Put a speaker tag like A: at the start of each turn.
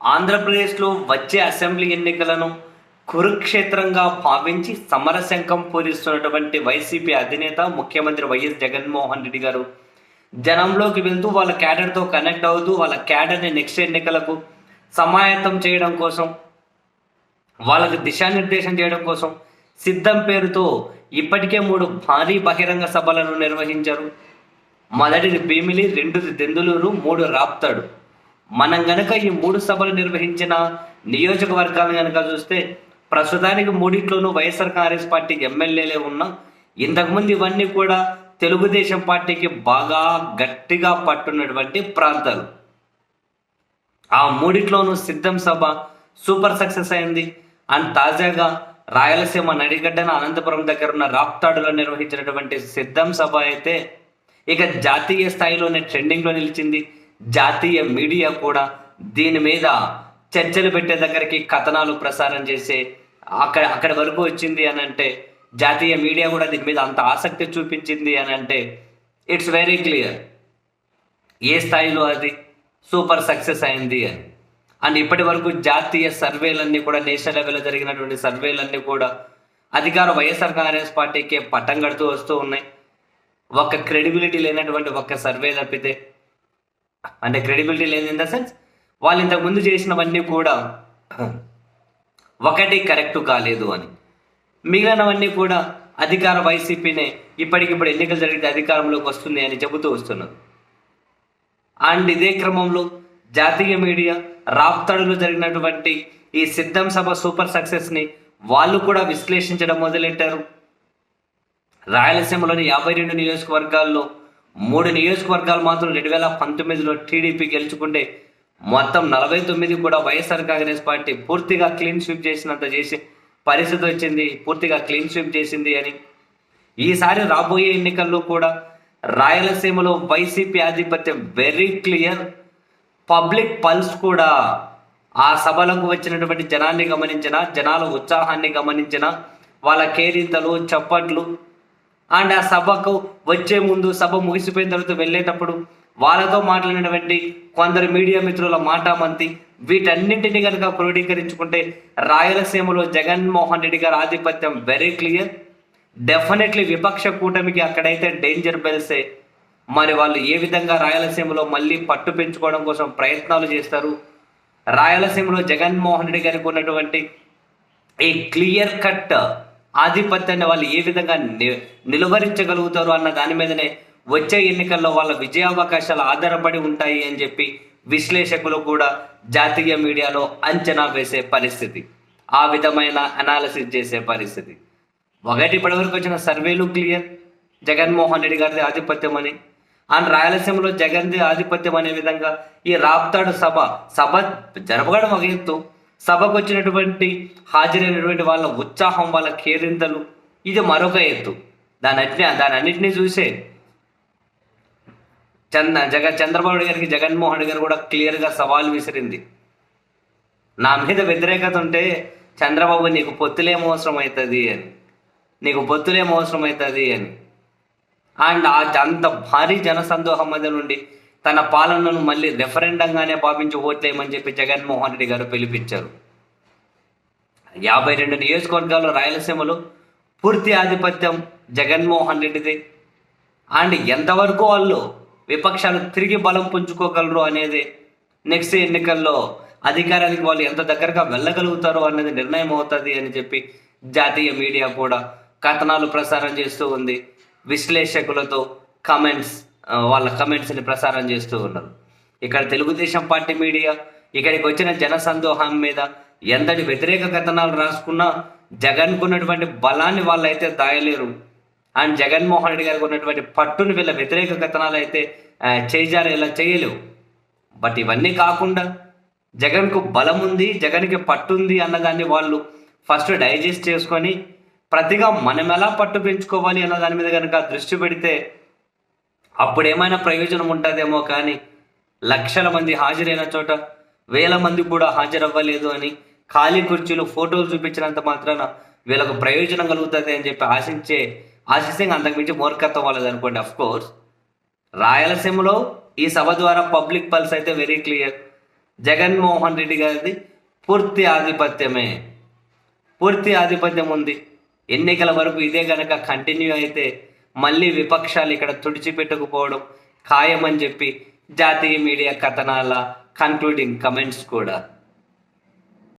A: ఆంధ్రప్రదేశ్లో వచ్చే అసెంబ్లీ ఎన్నికలను కురుక్షేత్రంగా భావించి సమరశంఖం పూరిస్తున్నటువంటి వైసీపీ అధినేత ముఖ్యమంత్రి వైఎస్ జగన్మోహన్ రెడ్డి గారు జనంలోకి వెళ్తూ వాళ్ళ క్యాడర్తో కనెక్ట్ అవుతూ వాళ్ళ క్యాడర్ని నెక్స్ట్ ఎన్నికలకు సమాయత్తం చేయడం కోసం వాళ్ళకు దిశానిర్దేశం చేయడం కోసం సిద్ధం పేరుతో ఇప్పటికే మూడు భారీ బహిరంగ సభలను నిర్వహించారు. మొదటిది భీమిలి రెండుది దెందులూరు మూడు రాప్తాడు. మనం గనక ఈ మూడు సభలు నిర్వహించిన నియోజకవర్గాలను కనుక చూస్తే ప్రస్తుతానికి మూడిట్లోనూ వైఎస్ఆర్ కాంగ్రెస్ పార్టీ ఎమ్మెల్యేలే ఉన్నా ఇంతకుముందు ఇవన్నీ కూడా తెలుగుదేశం పార్టీకి బాగా గట్టిగా పట్టున్నటువంటి ప్రాంతాలు. ఆ మూడిట్లోనూ సిద్ధం సభ సూపర్ సక్సెస్ అయింది. అండ్ తాజాగా రాయలసీమ నడిగడ్డన అనంతపురం దగ్గర ఉన్న రాప్తాడులో నిర్వహించినటువంటి సిద్ధం సభ అయితే ఇక జాతీయ స్థాయిలోనే ట్రెండింగ్లో నిలిచింది. జాతీయ మీడియా కూడా దీని మీద చర్చలు పెట్టే దగ్గరికి కథనాలు ప్రసారం చేసే అక్కడ అక్కడి వరకు వచ్చింది అని అంటే జాతీయ మీడియా కూడా దీని మీద అంత ఆసక్తి చూపించింది అని అంటే ఇట్స్ వెరీ క్లియర్ ఏ స్థాయిలో అది సూపర్ సక్సెస్ అయింది అని. అండ్ ఇప్పటి వరకు జాతీయ సర్వేలన్నీ కూడా నేషనల్ లెవెల్లో జరిగినటువంటి సర్వేలన్నీ కూడా అధికార వైఎస్ఆర్ కాంగ్రెస్ పార్టీకి పట్టం కడుతూ వస్తూ ఉన్నాయి. ఒక క్రెడిబిలిటీ లేనటువంటి ఒక సర్వే తప్పితే అంటే క్రెడిబిలిటీ లేదు ఇన్ ద సెన్స్ వాళ్ళు ఇంతకు ముందు చేసినవన్నీ కూడా ఒకటి కరెక్ట్ కాలేదు అని. మిగిలినవన్నీ కూడా అధికార వైసీపీనే ఇప్పటికిప్పుడు ఎన్నికలు జరిగితే అధికారంలోకి వస్తుంది అని చెబుతూ వస్తున్నారు. అండ్ ఇదే క్రమంలో జాతీయ మీడియా రాప్తాడులో జరిగినటువంటి ఈ సిద్ధం సభ సూపర్ సక్సెస్ని వాళ్ళు కూడా విశ్లేషించడం మొదలెట్టారు. రాయలసీమలోని యాభై రెండు నియోజకవర్గాల్లో మూడు నియోజకవర్గాలు మాత్రం రెండు వేల పంతొమ్మిదిలో టీడీపీ గెలుచుకుంటే మొత్తం నలభై తొమ్మిది కూడా వైఎస్ఆర్ కాంగ్రెస్ పార్టీ పూర్తిగా క్లీన్ స్వీప్ చేసినంత చేసి పరిస్థితి వచ్చింది పూర్తిగా క్లీన్ స్వీప్ చేసింది అని. ఈసారి రాబోయే ఎన్నికల్లో కూడా రాయలసీమలో వైసీపీ ఆధిపత్యం వెరీ క్లియర్ పబ్లిక్ పల్స్ కూడా ఆ సభలకు వచ్చినటువంటి జనాన్ని గమనించిన జనాల ఉత్సాహాన్ని గమనించిన వాళ్ళ కేరింతలు చప్పట్లు అండ్ ఆ సభకు వచ్చే ముందు సభ ముగిసిపోయిన తర్వాత వెళ్ళేటప్పుడు వాళ్ళతో మాట్లాడినటువంటి కొందరు మీడియా మిత్రుల మాటామంతి వీటన్నింటినీ కనుక క్రోడీకరించుకుంటే రాయలసీమలో జగన్మోహన్ రెడ్డి గారి ఆధిపత్యం వెరీ క్లియర్ డెఫినెట్లీ విపక్ష కూటమికి అక్కడైతే డేంజర్ బెల్సే మరి వాళ్ళు ఏ విధంగా రాయలసీమలో మళ్ళీ పట్టు పెంచుకోవడం కోసం ప్రయత్నాలు చేస్తారు? రాయలసీమలో జగన్మోహన్ రెడ్డి గారికి ఉన్నటువంటి ఈ క్లియర్ కట్ ఆధిపత్యాన్ని వాళ్ళు ఏ విధంగా ని- నిలువరించగలుగుతారు అన్న దాని మీదనే వచ్చే ఎన్నికల్లో వాళ్ళ విజయావకాశాలు ఆధారపడి ఉంటాయి అని చెప్పి విశ్లేషకులు కూడా జాతీయ మీడియాలో అంచనా వేసే పరిస్థితి ఆ విధమైన అనాలిసిస్ చేసే పరిస్థితి. ఒకటి ఇప్పటివరకు వచ్చిన సర్వేలు క్లియర్. జగన్మోహన్ రెడ్డి గారిది ఆధిపత్యం అని. అండ్ రాయలసీమలో జగన్ది ఆధిపత్యం అనే విధంగా ఈ రాప్తాడు సభ సభ జరపడం ఒక ఎత్తు. సభకు వచ్చినటువంటి హాజరైనటువంటి వాళ్ళ ఉత్సాహం వాళ్ళ కేరింతలు ఇది మరొక ఎత్తు. దాని దాని అన్నింటినీ చూసే చంద్ర జగ చంద్రబాబు గారికి జగన్మోహన్ గారు కూడా క్లియర్గా సవాల్ విసిరింది. నా మీద వ్యతిరేకత ఉంటే చంద్రబాబు నీకు పొత్తులేం అవసరం అవుతుంది అని. నీకు పొత్తులేం అవసరం అవుతుంది అని. అండ్ ఆ అంత భారీ జనసందోహం మధ్య నుండి తన పాలనను మళ్ళీ రెఫరెండంగానే భావించి ఓట్లేయమని చెప్పి జగన్మోహన్ రెడ్డి గారు పిలిపించారు. యాభై రెండు నియోజకవర్గాల్లో రాయలసీమలో పూర్తి ఆధిపత్యం జగన్మోహన్ రెడ్డిది. అండ్ ఎంతవరకు వాళ్ళు విపక్షాలు తిరిగి బలం పుంజుకోగలరు అనేది నెక్స్ట్ ఎన్నికల్లో అధికారానికి వాళ్ళు ఎంత దగ్గరగా వెళ్ళగలుగుతారో అనేది నిర్ణయం అవుతుంది అని చెప్పి జాతీయ మీడియా కూడా కథనాలు ప్రసారం చేస్తూ ఉంది. విశ్లేషకులతో కమెంట్స్ వాళ్ళ కమెంట్స్ని ప్రసారం చేస్తూ ఉన్నారు. ఇక్కడ తెలుగుదేశం పార్టీ మీడియా ఇక్కడికి వచ్చిన జన సందోహం మీద ఎంతటి వ్యతిరేక కథనాలు రాసుకున్నా జగన్కు ఉన్నటువంటి బలాన్ని వాళ్ళైతే దాయలేరు. అండ్ జగన్మోహన్ రెడ్డి గారికి ఉన్నటువంటి పట్టును వీళ్ళ వ్యతిరేక కథనాలు అయితే చేజారు ఇలా చేయలేవు. బట్ ఇవన్నీ కాకుండా జగన్కు బలం ఉంది జగన్కి పట్టుంది అన్నదాన్ని వాళ్ళు ఫస్ట్ డైజెస్ట్ చేసుకొని ప్రతిగా మనం ఎలా పట్టు పెంచుకోవాలి అన్న దాని మీద కనుక దృష్టి పెడితే అప్పుడు ఏమైనా ప్రయోజనం ఉంటుందేమో కానీ లక్షల మంది హాజరైన చోట వేల మంది కూడా హాజరవ్వలేదు అని ఖాళీ కుర్చీలు ఫోటోలు చూపించినంత మాత్రాన వీళ్ళకు ప్రయోజనం కలుగుతుంది అని చెప్పి ఆశించే ఆశిస్తే అంతకుమించి మూర్ఖత్వం వాళ్ళది అనుకోండి అఫ్ కోర్స్ రాయలసీమలో ఈ సభ ద్వారా పబ్లిక్ పల్స్ అయితే వెరీ క్లియర్ జగన్మోహన్ రెడ్డి గారిది పూర్తి ఆధిపత్యమే. పూర్తి ఆధిపత్యం ఉంది. ఎన్నికల వరకు ఇదే కనుక కంటిన్యూ అయితే మళ్ళీ విపక్షాలు ఇక్కడ తుడిచిపెట్టుకుపోవడం ఖాయమని చెప్పి జాతీయ మీడియా కథనాల కన్క్లూడింగ్ కమెంట్స్ కూడా.